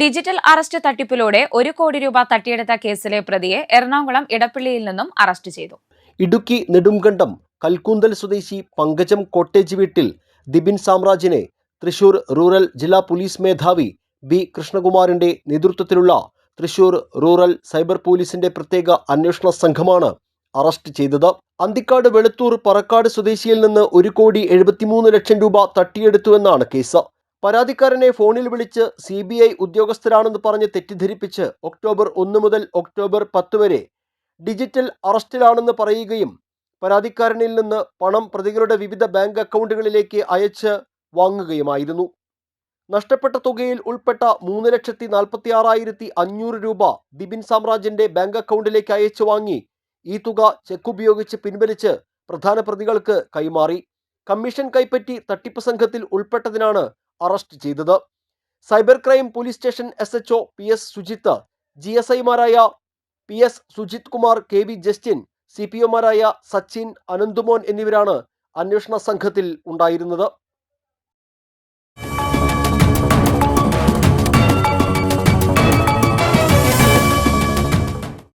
Digital arrest തട്ടിപ്പിലൂടെ ഒരു കോടി രൂപ തട്ടിയെടുത്ത കേസിലെ പ്രതിയെ എറണാകുളം ഇടപ്പള്ളിയിൽ നിന്നും അറസ്റ്റ് ചെയ്തു. ഇടുക്കി നെടുംകണ്ടം കൽക്കൂന്തൽ സ്വദേശി പങ്കജം കോട്ടേജ് വീട്ടിൽ ദിബിൻ സാമ്രാജിനെ തൃശൂർ റൂറൽ ജില്ലാ പോലീസ് മേധാവി ബി കൃഷ്ണകുമാറിന്റെ നേതൃത്വത്തിലുള്ള തൃശൂർ റൂറൽ സൈബർ പോലീസിന്റെ പ്രത്യേക അന്വേഷണ സംഘമാണ് അറസ്റ്റ് ചെയ്തത്. അന്തിക്കാട് വെളുത്തൂർ പറക്കാട് സ്വദേശിയിൽ നിന്ന് ഒരു കോടി എഴുപത്തിമൂന്ന് ലക്ഷം രൂപ തട്ടിയെടുത്തുവെന്നാണ് കേസ്. പരാതിക്കാരനെ ഫോണിൽ വിളിച്ച് സി ബി ഐ ഉദ്യോഗസ്ഥരാണെന്ന് പറഞ്ഞ് തെറ്റിദ്ധരിപ്പിച്ച് ഒക്ടോബർ ഒന്ന് മുതൽ ഒക്ടോബർ പത്ത് വരെ ഡിജിറ്റൽ അറസ്റ്റിലാണെന്ന് പറയുകയും പരാതിക്കാരനിൽ നിന്ന് പണം പ്രതികളുടെ വിവിധ ബാങ്ക് അക്കൗണ്ടുകളിലേക്ക് അയച്ച് വാങ്ങുകയുമായിരുന്നു. നഷ്ടപ്പെട്ട തുകയിൽ ഉൾപ്പെട്ട മൂന്ന് ലക്ഷത്തി നാൽപ്പത്തി ആറായിരത്തി അഞ്ഞൂറ് രൂപ ദിബിൻ സാമ്രാജിന്റെ ബാങ്ക് അക്കൗണ്ടിലേക്ക് അയച്ചു വാങ്ങി ഈ തുക ചെക്ക് ഉപയോഗിച്ച് പിൻവലിച്ച് പ്രധാന പ്രതികൾക്ക് കൈമാറി. കമ്മീഷൻ കൈപ്പറ്റി തട്ടിപ്പ് സംഘത്തിൽ ഉൾപ്പെട്ടതിനാണ് അറസ്റ്റ് ചെയ്തത്. Cyber crime police station S H O P S Sujith G S ഐമാരായ P S Sujith Kumar K V Justin C P ഒമാരായ Sachin Ananthumon എന്നിവരാണ് അന്വേഷണ സംഘത്തിൽ ഉണ്ടായിരുന്നത്.